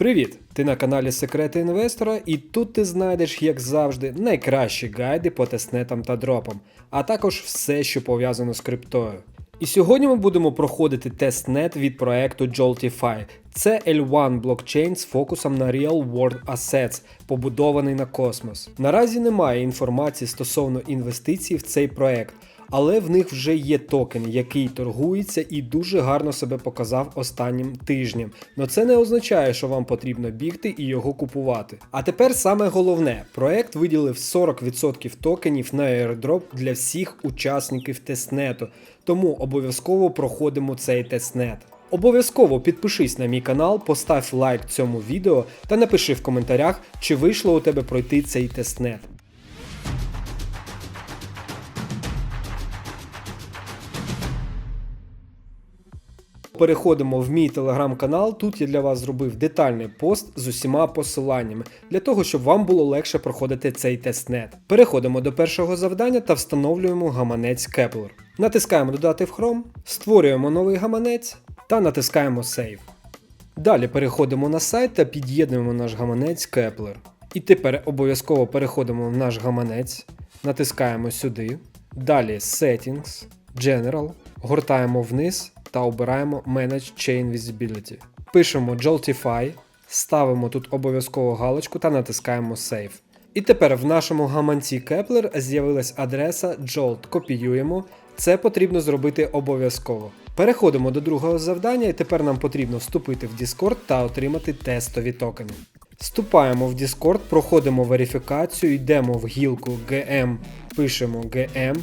Привіт! Ти на каналі Секрети інвестора, і тут ти знайдеш, як завжди, найкращі гайди по тестнетам та дропам, а також все, що пов'язано з криптою. І сьогодні ми будемо проходити тестнет від проекту Joltify. Це L1 блокчейн з фокусом на Real World Assets, побудований на космос. Наразі немає інформації стосовно інвестицій в цей проект, але в них вже є токен, який торгується і дуже гарно себе показав останнім тижнем. Но це не означає, що вам потрібно бігти і його купувати. А тепер саме головне: проект виділив 40% токенів на airdrop для всіх учасників тестнету, тому обов'язково проходимо цей тестнет. Обов'язково підпишись на мій канал, постав лайк цьому відео та напиши в коментарях, чи вийшло у тебе пройти цей тестнет. Переходимо в мій телеграм-канал. Тут я для вас зробив детальний пост з усіма посиланнями для того, щоб вам було легше проходити цей тестнет. Переходимо до першого завдання та встановлюємо гаманець Kepler. Натискаємо Додати в Chrome, створюємо новий гаманець та натискаємо Save. Далі переходимо на сайт та під'єднуємо наш гаманець Kepler. І тепер обов'язково переходимо в наш гаманець, натискаємо сюди. Далі Settings, General, гортаємо вниз та обираємо Manage Chain Visibility. Пишемо Joltify, ставимо тут обов'язково галочку та натискаємо Save. І тепер в нашому гаманці Kepler з'явилась адреса Jolt. Копіюємо. Це потрібно зробити обов'язково. Переходимо до другого завдання, і тепер нам потрібно вступити в Discord та отримати тестові токени. Вступаємо в Discord, проходимо верифікацію, йдемо в гілку GM, пишемо GM.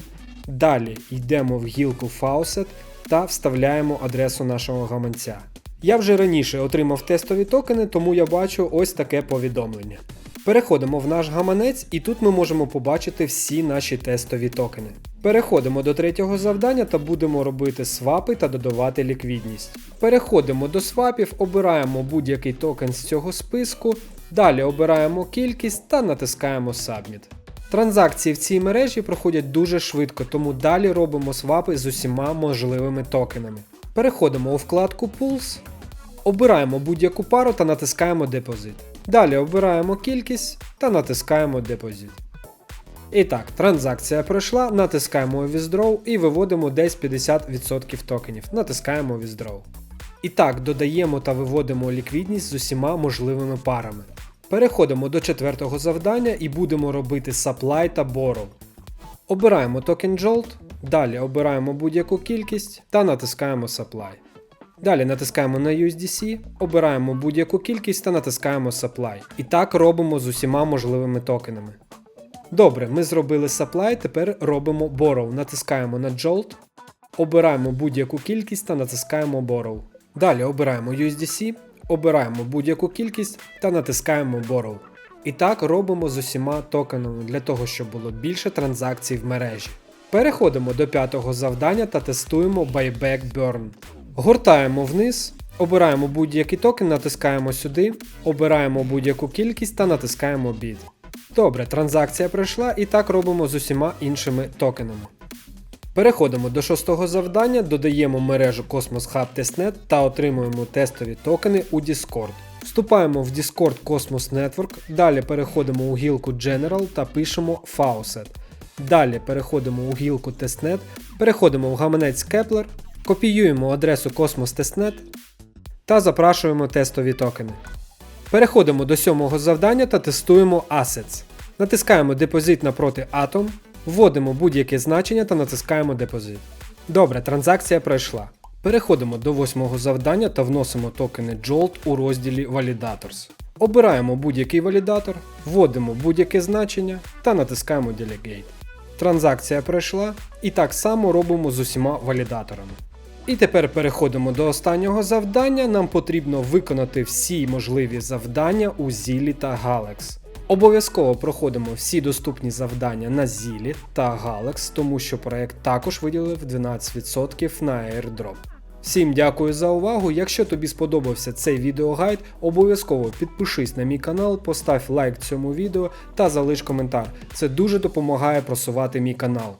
Далі йдемо в гілку Faucet та вставляємо адресу нашого гаманця. Я вже раніше отримав тестові токени, тому я бачу ось таке повідомлення. Переходимо в наш гаманець, і тут ми можемо побачити всі наші тестові токени. Переходимо до третього завдання та будемо робити свапи та додавати ліквідність. Переходимо до свапів, обираємо будь-який токен з цього списку, далі обираємо кількість та натискаємо Submit. Транзакції в цій мережі проходять дуже швидко, тому далі робимо свапи з усіма можливими токенами. Переходимо у вкладку Pools, обираємо будь-яку пару та натискаємо Депозит. Далі обираємо кількість та натискаємо Депозит. І так, транзакція пройшла, натискаємо Withdraw і виводимо десь 50% токенів. Натискаємо Withdraw. І так, додаємо та виводимо ліквідність з усіма можливими парами. Переходимо до четвертого завдання і будемо робити Supply та Borrow. Обираємо токен Jolt, далі обираємо будь-яку кількість та натискаємо Supply. Далі натискаємо на USDC, обираємо будь-яку кількість та натискаємо Supply. І так робимо з усіма можливими токенами. Добре, ми зробили Supply, тепер робимо Borrow. Натискаємо на Jolt, обираємо будь-яку кількість та натискаємо Borrow. Далі обираємо USDC, обираємо будь-яку кількість та натискаємо Borrow. І так робимо з усіма токенами для того, щоб було більше транзакцій в мережі. Переходимо до п'ятого завдання та тестуємо Buyback Burn. Гортаємо вниз, обираємо будь-який токен, натискаємо сюди, обираємо будь-яку кількість та натискаємо Bid. Добре, транзакція пройшла і так робимо з усіма іншими токенами. Переходимо до шостого завдання, додаємо мережу Cosmos Hub Testnet та отримуємо тестові токени у Discord. Вступаємо в Discord Cosmos Network, далі переходимо у гілку General та пишемо Faucet. Далі переходимо у гілку Testnet, переходимо в гаманець Kepler, копіюємо адресу Cosmos Testnet та запрашуємо тестові токени. Переходимо до сьомого завдання та тестуємо Assets. Натискаємо депозит напроти Atom, вводимо будь-яке значення та натискаємо депозит. Добре, транзакція пройшла. Переходимо до восьмого завдання та вносимо токени JOLT у розділі Validators. Обираємо будь-який валідатор, вводимо будь-яке значення та натискаємо Delegate. Транзакція пройшла і так само робимо з усіма валідаторами. І тепер переходимо до останнього завдання. Нам потрібно виконати всі можливі завдання у Зілі та Galax. Обов'язково проходимо всі доступні завдання на Зілі та Galax, тому що проект також виділив 12% на airdrop. Всім дякую за увагу. Якщо тобі сподобався цей відеогайд, обов'язково підпишись на мій канал, постав лайк цьому відео та залиш коментар. Це дуже допомагає просувати мій канал.